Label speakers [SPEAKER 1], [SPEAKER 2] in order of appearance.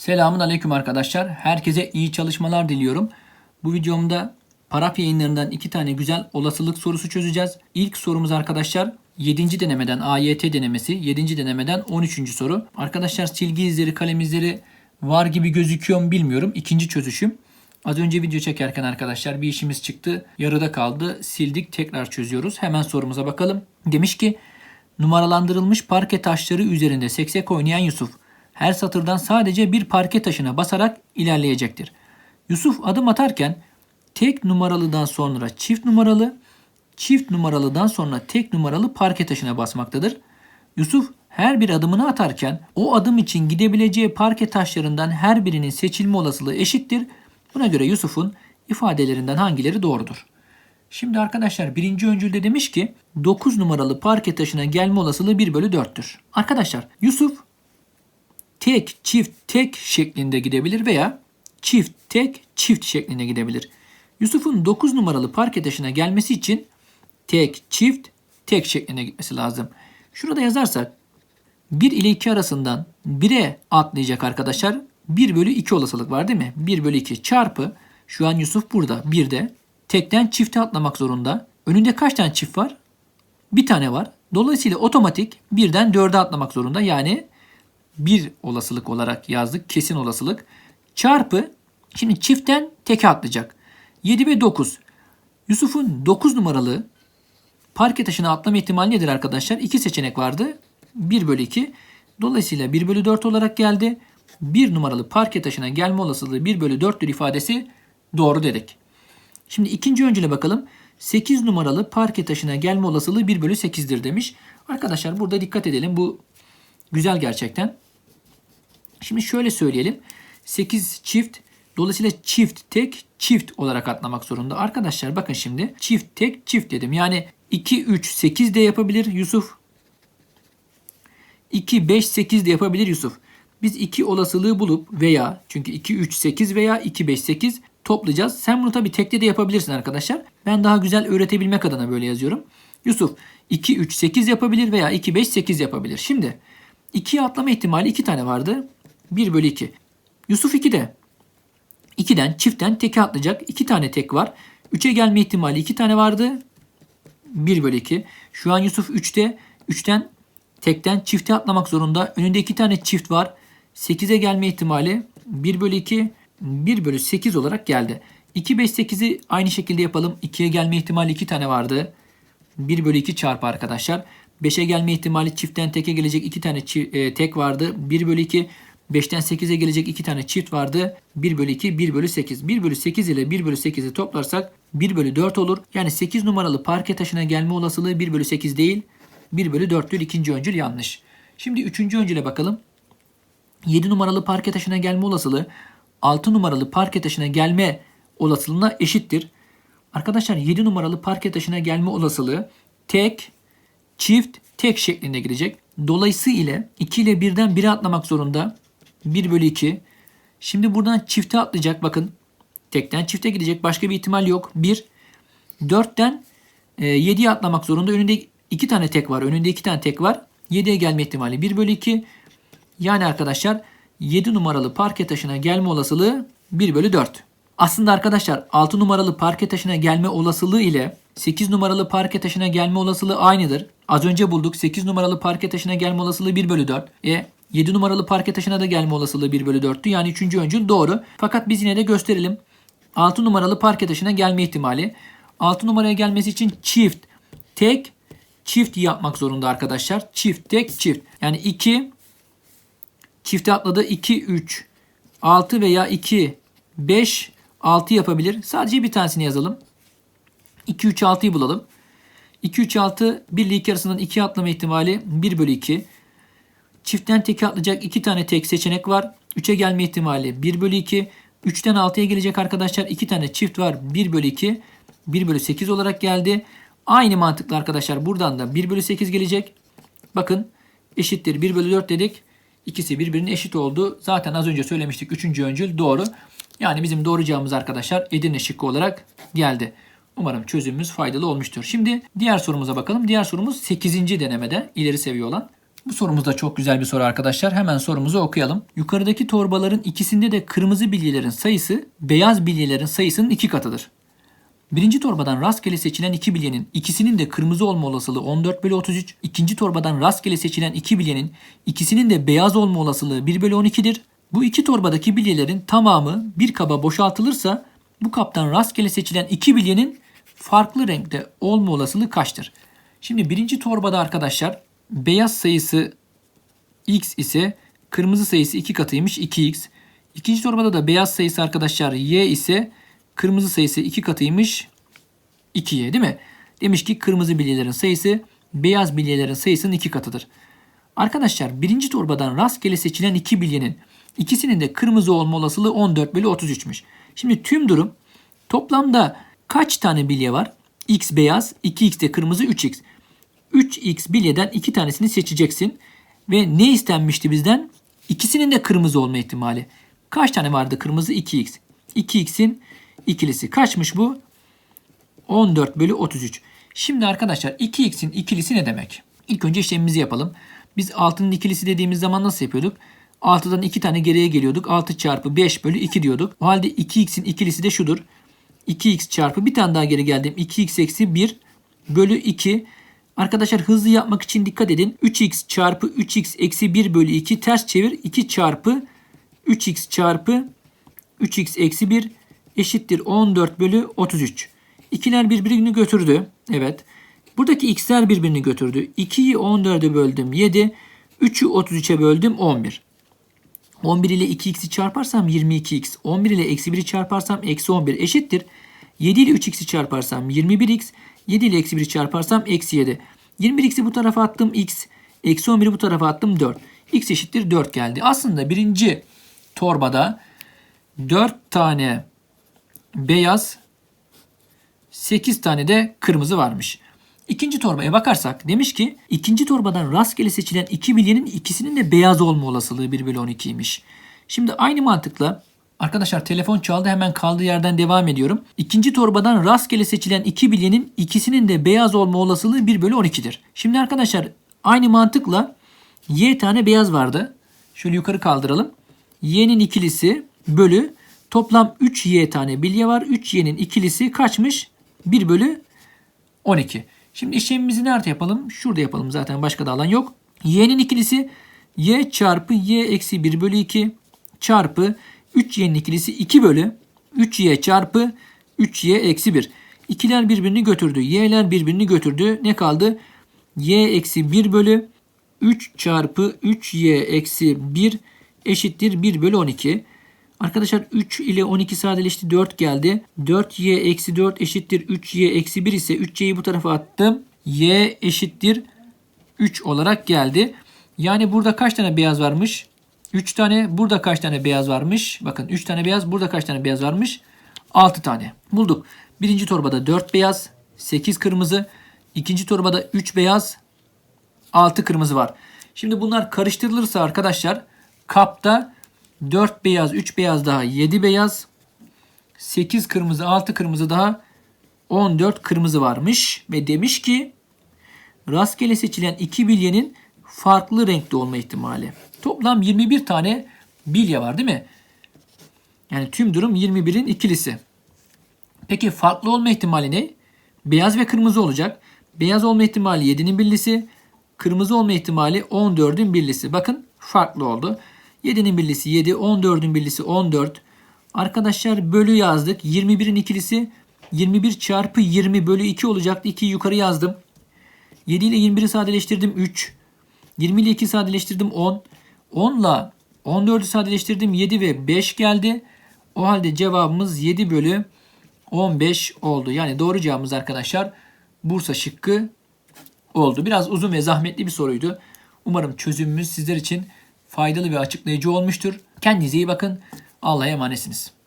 [SPEAKER 1] Selamun Aleyküm arkadaşlar. Herkese iyi çalışmalar diliyorum. Bu videomda Paraf yayınlarından iki tane güzel olasılık sorusu çözeceğiz. İlk sorumuz arkadaşlar 7. denemeden AYT denemesi 7. denemeden 13. soru. Arkadaşlar silgi izleri kalem izleri var gibi gözüküyor mu bilmiyorum. İkinci çözüşüm. Az önce video çekerken arkadaşlar bir işimiz çıktı. Yarıda kaldı. Sildik tekrar çözüyoruz. Hemen sorumuza bakalım. Demiş ki numaralandırılmış parke taşları üzerinde seksek oynayan Yusuf her satırdan sadece bir parke taşına basarak ilerleyecektir. Yusuf adım atarken tek numaralıdan sonra çift numaralı, çift numaralıdan sonra tek numaralı parke taşına basmaktadır. Yusuf her bir adımını atarken o adım için gidebileceği parke taşlarından her birinin seçilme olasılığı eşittir. Buna göre Yusuf'un ifadelerinden hangileri doğrudur? Şimdi arkadaşlar birinci öncülde demiş ki 9 numaralı parke taşına gelme olasılığı 1 bölü 4'tür. Arkadaşlar Yusuf tek, çift, tek şeklinde gidebilir veya çift, tek, çift şeklinde gidebilir. Yusuf'un 9 numaralı parke taşına gelmesi için tek, çift, tek şeklinde gitmesi lazım. Şurada yazarsak 1 ile 2 arasından 1'e atlayacak arkadaşlar. 1 bölü 2 olasılık var değil mi? 1 bölü 2 çarpı şu an Yusuf burada 1'de. Tekten çifte atlamak zorunda. Önünde kaç tane çift var? Bir tane var. Dolayısıyla otomatik birden 4'e atlamak zorunda. Yani bir olasılık olarak yazdık. Kesin olasılık. Çarpı şimdi çiftten teke atlayacak. 7 ve 9. Yusuf'un 9 numaralı parke taşına atlama ihtimali nedir arkadaşlar? İki seçenek vardı. 1 bölü 2. Dolayısıyla 1 bölü 4 olarak geldi. 1 numaralı parke taşına gelme olasılığı 1 bölü 4'tür ifadesi doğru dedik. Şimdi ikinci öncüle bakalım. 8 numaralı parke taşına gelme olasılığı 1 bölü 8'dir demiş. Arkadaşlar burada dikkat edelim. Bu güzel gerçekten. Şimdi şöyle söyleyelim. 8 çift dolayısıyla çift tek çift olarak atlamak zorunda. Arkadaşlar bakın şimdi çift tek çift dedim. Yani 2 3 8 de yapabilir Yusuf. 2 5 8 de yapabilir Yusuf. Biz iki olasılığı bulup veya çünkü 2 3 8 veya 2 5 8 toplayacağız. Sen bunu tabii tekte de yapabilirsin arkadaşlar. Ben daha güzel öğretebilmek adına böyle yazıyorum. Yusuf 2 3 8 yapabilir veya 2 5 8 yapabilir. Şimdi 2'ye atlama ihtimali 2 tane vardı. 1 bölü 2. Yusuf 2'de. 2'den çiftten teke atlayacak. 2 tane tek var. 3'e gelme ihtimali 2 tane vardı. 1 bölü 2. Şu an Yusuf 3'te. 3'ten tekten çifte atlamak zorunda. Önünde 2 tane çift var. 8'e gelme ihtimali 1 bölü 2. 1 bölü 8 olarak geldi. 2 5 8'i aynı şekilde yapalım. 2'ye gelme ihtimali 2 tane vardı. 1 bölü 2 çarpı arkadaşlar. 5'e gelme ihtimali çiftten teke gelecek 2 tane çi- e, tek vardı. 1 bölü 2. 5'ten 8'e gelecek 2 tane çift vardı. 1 bölü 2, 1 bölü 8. 1 bölü 8 ile 1 bölü 8'i toplarsak 1 bölü 4 olur. Yani 8 numaralı parke taşına gelme olasılığı 1 bölü 8 değil. 1 bölü 4'tür. İkinci öncül yanlış. Şimdi üçüncü öncüle bakalım. 7 numaralı parke taşına gelme olasılığı 6 numaralı parke taşına gelme olasılığına eşittir. Arkadaşlar 7 numaralı parke taşına gelme olasılığı tek, çift, tek şeklinde gidecek. Dolayısıyla 2 ile 1'den 1'e atlamak zorunda. 1 bölü 2. Şimdi buradan çifte atlayacak bakın. Tekten çifte gidecek. Başka bir ihtimal yok. 1. 4'ten 7'ye atlamak zorunda. Önünde 2 tane tek var. Önünde 2 tane tek var. 7'ye gelme ihtimali 1 bölü 2. Yani arkadaşlar 7 numaralı parke taşına gelme olasılığı 1 bölü 4. Aslında arkadaşlar 6 numaralı parke taşına gelme olasılığı ile 8 numaralı parke taşına gelme olasılığı aynıdır. Az önce bulduk 8 numaralı parke taşına gelme olasılığı 1 bölü 4. E 7 numaralı parke taşına da gelme olasılığı 1 bölü 4'tü. Yani 3. öncül doğru. Fakat biz yine de gösterelim. 6 numaralı parke taşına gelme ihtimali. 6 numaraya gelmesi için çift, tek, çift yapmak zorunda arkadaşlar. Çift, tek, çift. Yani 2 çifte atladı 2, 3, 6 veya 2, 5, 6 yapabilir. Sadece bir tanesini yazalım. 2, 3, 6'yı bulalım. 2, 3, 6 1 ile 2 arasından 2 atlama ihtimali 1 bölü 2. Çiftten teke atlayacak 2 tane tek seçenek var. 3'e gelme ihtimali 1 bölü 2. 3'ten 6'ya gelecek arkadaşlar 2 tane çift var. 1 bölü 2. 1 bölü 8 olarak geldi. Aynı mantıkla arkadaşlar buradan da 1 bölü 8 gelecek. Bakın eşittir 1 bölü 4 dedik. İkisi birbirine eşit oldu. Zaten az önce söylemiştik 3. öncül doğru. Yani bizim doğru cevabımız arkadaşlar Edirne şıkkı olarak geldi. Umarım çözümümüz faydalı olmuştur. Şimdi diğer sorumuza bakalım. Diğer sorumuz 8. denemede ileri seviye olan. Bu sorumuz da çok güzel bir soru arkadaşlar. Hemen sorumuzu okuyalım. Yukarıdaki torbaların ikisinde de kırmızı bilyelerin sayısı beyaz bilyelerin sayısının iki katıdır. Birinci torbadan rastgele seçilen iki bilyenin ikisinin de kırmızı olma olasılığı 14 bölü 33. İkinci torbadan rastgele seçilen iki bilyenin ikisinin de beyaz olma olasılığı 1 bölü 12'dir. Bu iki torbadaki bilyelerin tamamı bir kaba boşaltılırsa bu kaptan rastgele seçilen iki bilyenin farklı renkte olma olasılığı kaçtır? Şimdi birinci torbada arkadaşlar beyaz sayısı x ise kırmızı sayısı 2 katıymış 2x. İkinci torbada da beyaz sayısı arkadaşlar y ise kırmızı sayısı 2 katıymış 2y değil mi? Demiş ki kırmızı bilyelerin sayısı beyaz bilyelerin sayısının 2 katıdır. Arkadaşlar birinci torbadan rastgele seçilen iki bilyenin ikisinin de kırmızı olma olasılığı 14 bölü 33'müş. Şimdi tüm durum toplamda kaç tane bilye var? x beyaz, 2x de kırmızı, 3x. 3x bilyeden iki tanesini seçeceksin. Ve ne istenmişti bizden? İkisinin de kırmızı olma ihtimali. Kaç tane vardı kırmızı? 2x. 2x'in ikilisi. Kaçmış bu? 14 bölü 33. Şimdi arkadaşlar 2x'in ikilisi ne demek? İlk önce işlemimizi yapalım. Biz 6'nın ikilisi dediğimiz zaman nasıl yapıyorduk? 6'dan 2 tane geriye geliyorduk. 6 çarpı 5 bölü 2 diyorduk. O halde 2x'in ikilisi de şudur. 2x çarpı bir tane daha geri geldim. 2x eksi 1 bölü 2. Arkadaşlar hızlı yapmak için dikkat edin. 3x çarpı 3x eksi 1 bölü 2 ters çevir. 2 çarpı 3x çarpı 3x eksi 1 eşittir 14 bölü 33. İkiler birbirini götürdü. Evet. Buradaki x'ler birbirini götürdü. 2'yi 14'e böldüm 7. 3'ü 33'e böldüm 11. 11 ile 2x'i çarparsam 22x. 11 ile eksi 1'i çarparsam eksi 11 eşittir. 7 ile 3x'i çarparsam 21x. 7 ile eksi 1'i çarparsam eksi 7. 21x'i bu tarafa attım x. Eksi 11'i bu tarafa attım 4. x eşittir 4 geldi. Aslında birinci torbada 4 tane beyaz 8 tane de kırmızı varmış. İkinci torbaya bakarsak demiş ki ikinci torbadan rastgele seçilen iki bilyenin ikisinin de beyaz olma olasılığı 1 bölü 12'ymiş. Şimdi aynı mantıkla arkadaşlar telefon çaldı hemen kaldığı yerden devam ediyorum. İkinci torbadan rastgele seçilen iki bilyenin ikisinin de beyaz olma olasılığı 1 bölü 12'dir. Şimdi arkadaşlar aynı mantıkla y tane beyaz vardı. Şöyle yukarı kaldıralım. y'nin ikilisi bölü toplam 3y tane bilye var. 3y'nin ikilisi kaçmış? 1 bölü 12. Şimdi işlemimizi nerede yapalım? Şurada yapalım zaten başka da alan yok. Y'nin ikilisi y çarpı y eksi 1 bölü 2 çarpı 3y'nin ikilisi 2 bölü 3y çarpı 3y eksi 1. İkiler birbirini götürdü. Y'ler birbirini götürdü. Ne kaldı? y eksi 1 bölü 3 çarpı 3y eksi 1 eşittir 1 bölü 12. Arkadaşlar 3 ile 12 sadeleşti 4 geldi. 4y eksi 4 eşittir 3y eksi 1 ise 3y'yi bu tarafa attım. y eşittir 3 olarak geldi. Yani burada kaç tane beyaz varmış? 3 tane. Burada kaç tane beyaz varmış? Bakın 3 tane beyaz. Burada kaç tane beyaz varmış? 6 tane. Bulduk. Birinci torbada 4 beyaz, 8 kırmızı. İkinci torbada 3 beyaz, 6 kırmızı var. Şimdi bunlar karıştırılırsa arkadaşlar kapta 4 beyaz, 3 beyaz daha 7 beyaz, 8 kırmızı, 6 kırmızı daha 14 kırmızı varmış ve demiş ki rastgele seçilen iki bilyenin farklı renkte olma ihtimali. Toplam 21 tane bilye var değil mi? Yani tüm durum 21'in ikilisi. Peki farklı olma ihtimali ne? Beyaz ve kırmızı olacak. Beyaz olma ihtimali 7'nin birlisi. Kırmızı olma ihtimali 14'ün birlisi. Bakın farklı oldu. 7'nin birlisi 7, 14'ün birlisi 14. Arkadaşlar bölü yazdık. 21'in ikilisi 21 çarpı 20 bölü 2 olacaktı. 2'yi yukarı yazdım. 7 ile 21'i sadeleştirdim 3. 20 ile 2 sadeleştirdim 10. 10 ile 14'ü sadeleştirdim 7 ve 5 geldi. O halde cevabımız 7 bölü 15 oldu. Yani doğru cevabımız arkadaşlar Bursa şıkkı oldu. Biraz uzun ve zahmetli bir soruydu. Umarım çözümümüz sizler için faydalı ve açıklayıcı olmuştur. Kendinize iyi bakın. Allah'a emanetsiniz.